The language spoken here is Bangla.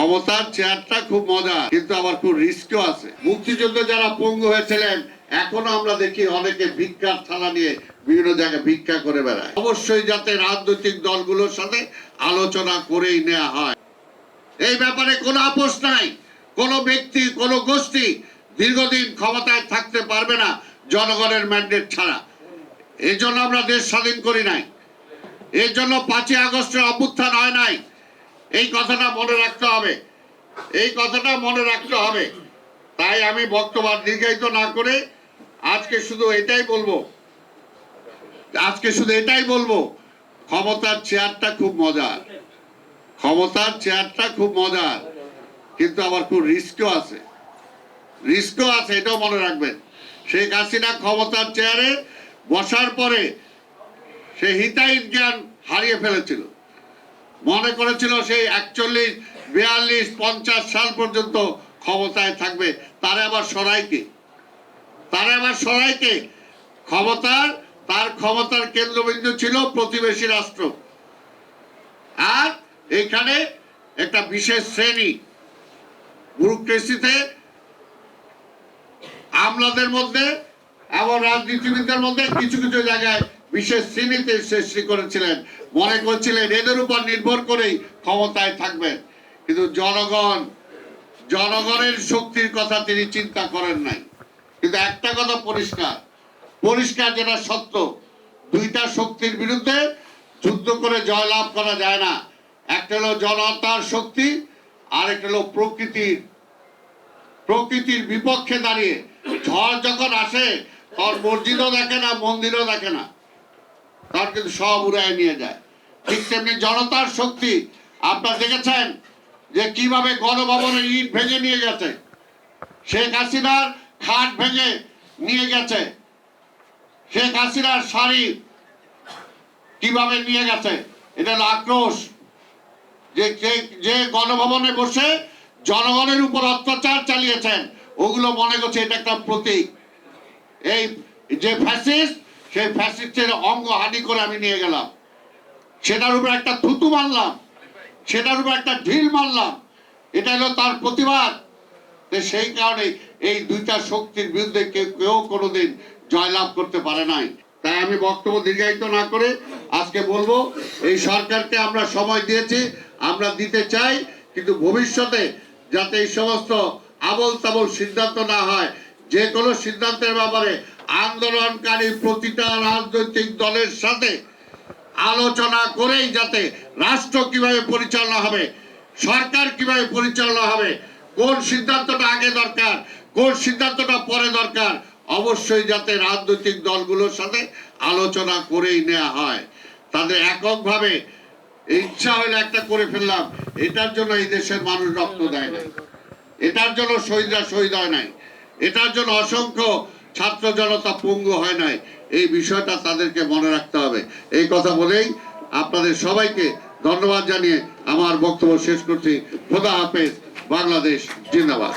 ক্ষমতার চেয়ারটা খুব মজা কিন্তু আবার খুব রিস্কও আছে। মুক্তিযুদ্ধে যারা পঙ্গু হয়েছিলেন, এখনও আমরা দেখি অনেকে ভিক্ষার থালা নিয়ে বিভিন্ন জায়গায় ভিক্ষা করে বেড়ায়। অবশ্যই যাতে রাজনৈতিক দলগুলোর সাথে আলোচনা করেই নেওয়া হয়। এই ব্যাপারে কোনো আপোষ নাই, কোনো ব্যক্তি, কোনো গোষ্ঠী দীর্ঘদিন ক্ষমতায় থাকতে পারবে না জনগণের ম্যান্ডেট ছাড়া। এই আমরা দেশ স্বাধীন করি নাই। এর জন্য পাঁচই আগস্টের অভ্যুত্থান হয় নাই। এই কথাটা মনে রাখতে হবে। এই কথাটা মনে রাখতে হবে। তাই আমি বক্তব্য দীর্ঘায়িত না করে আজকে শুধু এটাই বলব। আজকে শুধু এটাই বলব, ক্ষমতার চেয়ারটা খুব মজার। ক্ষমতার চেয়ারটা খুব মজার। কিন্তু আবার খুব রিস্কও আছে। রিস্কও আছে, এটাও মনে রাখবেন। শেখ হাসিনা ক্ষমতার চেয়ারে বসার পরে সে হিতাহিত জ্ঞান হারিয়ে ফেলেছিল। মনে করেছিল সেই একচল্লিশ, বিয়াল্লিশ, পঞ্চাশ সাল পর্যন্ত ক্ষমতায় থাকবে। তারে আবার সরাইকে তারে আবার সরাইকে ক্ষমতার, তার ক্ষমতার কেন্দ্রবিন্দু ছিল প্রতিবেশী রাষ্ট্র। আর এখানে একটা বিশেষ শ্রেণি, ব্যুরোক্রেসিতে, আমলাদের মধ্যে এবং রাজনীতিবিদদের মধ্যে কিছু কিছু জায়গায় বিশেষ শ্রেণীতে সৃষ্টি করেছিলেন। মনে করছিলেন এদের উপর নির্ভর করেই ক্ষমতায় থাকবেন। কিন্তু জনগণ, জনগণের শক্তির কথা তিনি চিন্তা করেন নাই। কিন্তু একটা কথা পরিষ্কার। পরিষ্কার যেটা সত্য, দুইটা শক্তির বিরুদ্ধে যুদ্ধ করে জয়লাভ করা যায় না। একটা হলো জনতার শক্তি আর একটা হলো প্রকৃতির। প্রকৃতির বিপক্ষে দাঁড়িয়ে ঝড় যখন আসে, তখন মসজিদও দেখে না, মন্দিরও দেখে না। তখন কিন্তু সব উড়ায় নিয়ে যায়। ঠিক তেমনি জনতার শক্তি। আপনারা দেখেছেন যে কীভাবে গণভবনের ইট ভেঙে নিয়ে গেছে। শেখ হাসিনার খাট ভেঙে নিয়ে গেছে। শেখ হাসিনার শাড়ি কীভাবে নিয়ে গেছে, এটা আক্রোশ। যে- যে গণভবনে বসে জনগণের উপর অত্যাচার চালিয়েছেন, ওগুলো মনে করছে এটা একটা প্রতীক। এই যে ফ্যাসিস্ট সেই ফ্যাসিস্টের অঙ্গ হানি করে আমি নিয়ে গেলাম। সেটার উপর একটা থুতু মারলাম। সেটার উপর একটা ঢিল মারলাম। এটা হলো তার প্রতিবাদ। সেই কারণে এই দুইটা শক্তির বিরুদ্ধে কেউ কেউ কোনোদিন জয়লাভ করতে পারে নাই। তাই আমি বক্তব্য দীর্ঘায়িত না করে আজকে বলব, এই সরকারকে আমরা সময় দিয়েছি, আমরা দিতে চাই, কিন্তু ভবিষ্যতে যাতে এই সমস্ত আবল তাবল সিদ্ধান্ত না হয়, যে কোনো সিদ্ধান্তের ব্যাপারে আন্দোলনকারী প্রতিটা রাজনৈতিক দলের সাথে আলোচনা করেই যাতে রাষ্ট্র কীভাবে পরিচালনা হবে, সরকার কীভাবে পরিচালনা হবে, কোন সিদ্ধান্তটা আগে দরকার, কোন সিদ্ধান্তটা পরে দরকার, অবশ্যই যাতে রাজনৈতিক দলগুলোর সাথে আলোচনা করেই নেওয়া হয়। তাদের এককভাবে ইচ্ছা হলে একটা করে ফেললাম, এটার জন্য এই দেশের মানুষ রক্ত দেয় নাই এটার জন্য শহীদরা শহীদ হয় নাই। এটার জন্য অসংখ্য ছাত্র জনতা পঙ্গু হয় নাই। এই বিষয়টা তাদেরকে মনে রাখতে হবে। এই কথা বলেই আপনাদের সবাইকে ধন্যবাদ জানিয়ে আমার বক্তব্য শেষ করছি। খোদা হাফেজ, বাংলাদেশ জিন্দাবাদ।